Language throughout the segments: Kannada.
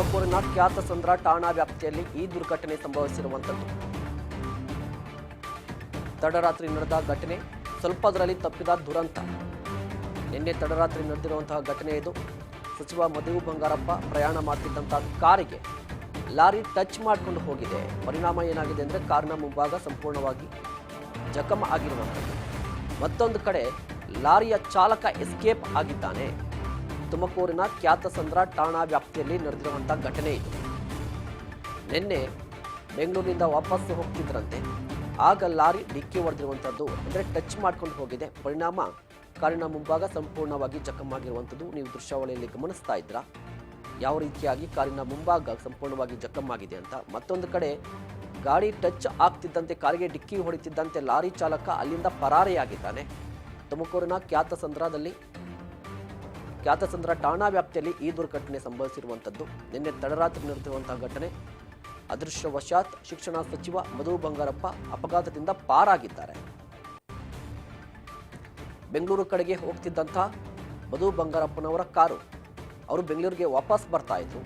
ತುಮಕೂರಿನ ಖ್ಯಾತ ಸಂದ್ರ ಠಾಣಾ ವ್ಯಾಪ್ತಿಯಲ್ಲಿ ಈ ದುರ್ಘಟನೆ ಸಂಭವಿಸಿರುವಂಥದ್ದು. ತಡರಾತ್ರಿ ನಡೆದ ಘಟನೆ ಸ್ವಲ್ಪದರಲ್ಲಿ ತಪ್ಪಿದ ದುರಂತ. ನಿನ್ನೆ ತಡರಾತ್ರಿ ನಡೆದಿರುವಂತಹ ಘಟನೆ ಇದು. ಸಚಿವ ಮಧು ಬಂಗಾರಪ್ಪ ಪ್ರಯಾಣ ಮಾಡ್ತಿದ್ದಂತಹ ಕಾರಿಗೆ ಲಾರಿ ಟಚ್ ಮಾಡಿಕೊಂಡು ಹೋಗಿದೆ. ಪರಿಣಾಮ ಏನಾಗಿದೆ ಅಂದರೆ ಕಾರಿನ ಮುಂಭಾಗ ಸಂಪೂರ್ಣವಾಗಿ ಜಖಮ ಆಗಿರುವಂಥದ್ದು. ಮತ್ತೊಂದು ಕಡೆ ಲಾರಿಯ ಚಾಲಕ ಎಸ್ಕೇಪ್ ಆಗಿದ್ದಾನೆ. ತುಮಕೂರಿನ ಖ್ಯಾತಸಂದ್ರ ಠಾಣಾ ವ್ಯಾಪ್ತಿಯಲ್ಲಿ ನಡೆದಿರುವಂಥ ಘಟನೆ ಇದು. ನಿನ್ನೆ ಬೆಂಗಳೂರಿನಿಂದ ವಾಪಸ್ ಹೋಗ್ತಿದ್ರಂತೆ. ಆಗ ಲಾರಿ ಡಿಕ್ಕಿ ಹೊಡೆದಿರುವಂಥದ್ದು, ಅಂದರೆ ಟಚ್ ಮಾಡ್ಕೊಂಡು ಹೋಗಿದೆ. ಪರಿಣಾಮ ಕಾರಿನ ಮುಂಭಾಗ ಸಂಪೂರ್ಣವಾಗಿ ಜಖಮ್ಮಾಗಿರುವಂಥದ್ದು ನೀವು ದೃಶ್ಯಾವಳಿಯಲ್ಲಿ ಗಮನಿಸ್ತಾ ಇದ್ರ ಯಾವ ರೀತಿಯಾಗಿ ಕಾರಿನ ಮುಂಭಾಗ ಸಂಪೂರ್ಣವಾಗಿ ಜಖಮ್ಮಾಗಿದೆ ಅಂತ. ಮತ್ತೊಂದು ಕಡೆ, ಗಾಡಿ ಟಚ್ ಆಗ್ತಿದ್ದಂತೆ, ಕಾರಿಗೆ ಡಿಕ್ಕಿ ಹೊಡಿತಿದ್ದಂತೆ ಲಾರಿ ಚಾಲಕ ಅಲ್ಲಿಂದ ಪರಾರಿಯಾಗಿದ್ದಾನೆ. ತುಮಕೂರಿನ ಖ್ಯಾತಸಂದ್ರದಲ್ಲಿ ಖ್ಯಾತಸಂದ್ರ ಠಾಣಾ ವ್ಯಾಪ್ತಿಯಲ್ಲಿ ಈ ದುರ್ಘಟನೆ ಸಂಭವಿಸಿರುವಂಥದ್ದು. ನಿನ್ನೆ ತಡರಾತ್ರಿ ನಡೆದಿರುವಂತಹ ಘಟನೆ. ಅದೃಷ್ಟವಶಾತ್ ಶಿಕ್ಷಣ ಸಚಿವ ಮಧು ಬಂಗಾರಪ್ಪ ಅಪಘಾತದಿಂದ ಪಾರಾಗಿದ್ದಾರೆ. ಬೆಂಗಳೂರು ಕಡೆಗೆ ಹೋಗ್ತಿದ್ದಂಥ ಮಧು ಬಂಗಾರಪ್ಪನವರ ಕಾರು ಅವರು ಬೆಂಗಳೂರಿಗೆ ವಾಪಸ್ ಬರ್ತಾ ಇದ್ರು.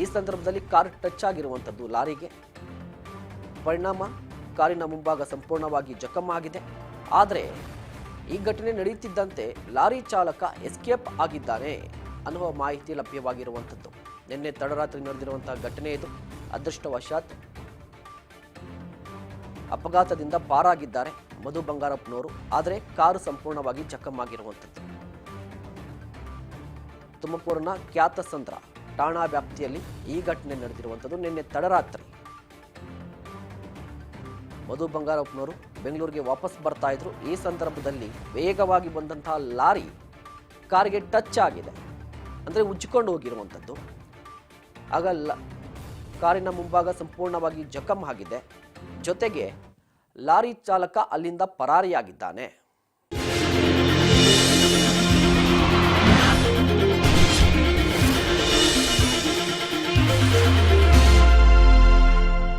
ಈ ಸಂದರ್ಭದಲ್ಲಿ ಕಾರ್ ಟಚ್ ಆಗಿರುವಂಥದ್ದು ಲಾರಿಗೆ. ಪರಿಣಾಮ ಕಾರಿನ ಮುಂಭಾಗ ಸಂಪೂರ್ಣವಾಗಿ ಜಖಮ್ ಆಗಿದೆ. ಆದರೆ ಈ ಘಟನೆ ನಡೆಯುತ್ತಿದ್ದಂತೆ ಲಾರಿ ಚಾಲಕ ಎಸ್ಕೇಪ್ ಆಗಿದ್ದಾನೆ ಅನ್ನುವ ಮಾಹಿತಿ ಲಭ್ಯವಾಗಿರುವಂಥದ್ದು. ನಿನ್ನೆ ತಡರಾತ್ರಿ ನಡೆದಿರುವಂತಹ ಘಟನೆ ಇದು. ಅದೃಷ್ಟವಶಾತ್ ಅಪಘಾತದಿಂದ ಪಾರಾಗಿದ್ದಾರೆ ಮಧು ಬಂಗಾರಪ್ಪನವರು. ಆದರೆ ಕಾರು ಸಂಪೂರ್ಣವಾಗಿ ಜಖಮ್ ಆಗಿರುವಂಥದ್ದು ತುಮಕೂರಿನ ಖ್ಯಾತಸಂದ್ರ ಠಾಣಾ ವ್ಯಾಪ್ತಿಯಲ್ಲಿ ಈ ಘಟನೆ ನಡೆದಿರುವಂಥದ್ದು ನಿನ್ನೆ ತಡರಾತ್ರಿ. ಮಧು ಬಂಗಾರಪ್ಪನವರು ಬೆಂಗಳೂರಿಗೆ ವಾಪಸ್ ಬರ್ತಾ ಇದ್ರು. ಈ ಸಂದರ್ಭದಲ್ಲಿ ವೇಗವಾಗಿ ಬಂದಂತಹ ಲಾರಿ ಕಾರ್ಗೆ ಟಚ್ ಆಗಿದೆ. ಅಂದರೆ ಉಜ್ಜಿಕೊಂಡು ಹೋಗಿರುವಂಥದ್ದು ಆಗ ಕಾರಿನ ಮುಂಭಾಗ ಸಂಪೂರ್ಣವಾಗಿ ಜಖಂ ಆಗಿದೆ. ಜೊತೆಗೆ ಲಾರಿ ಚಾಲಕ ಅಲ್ಲಿಂದ ಪರಾರಿಯಾಗಿದ್ದಾನೆ.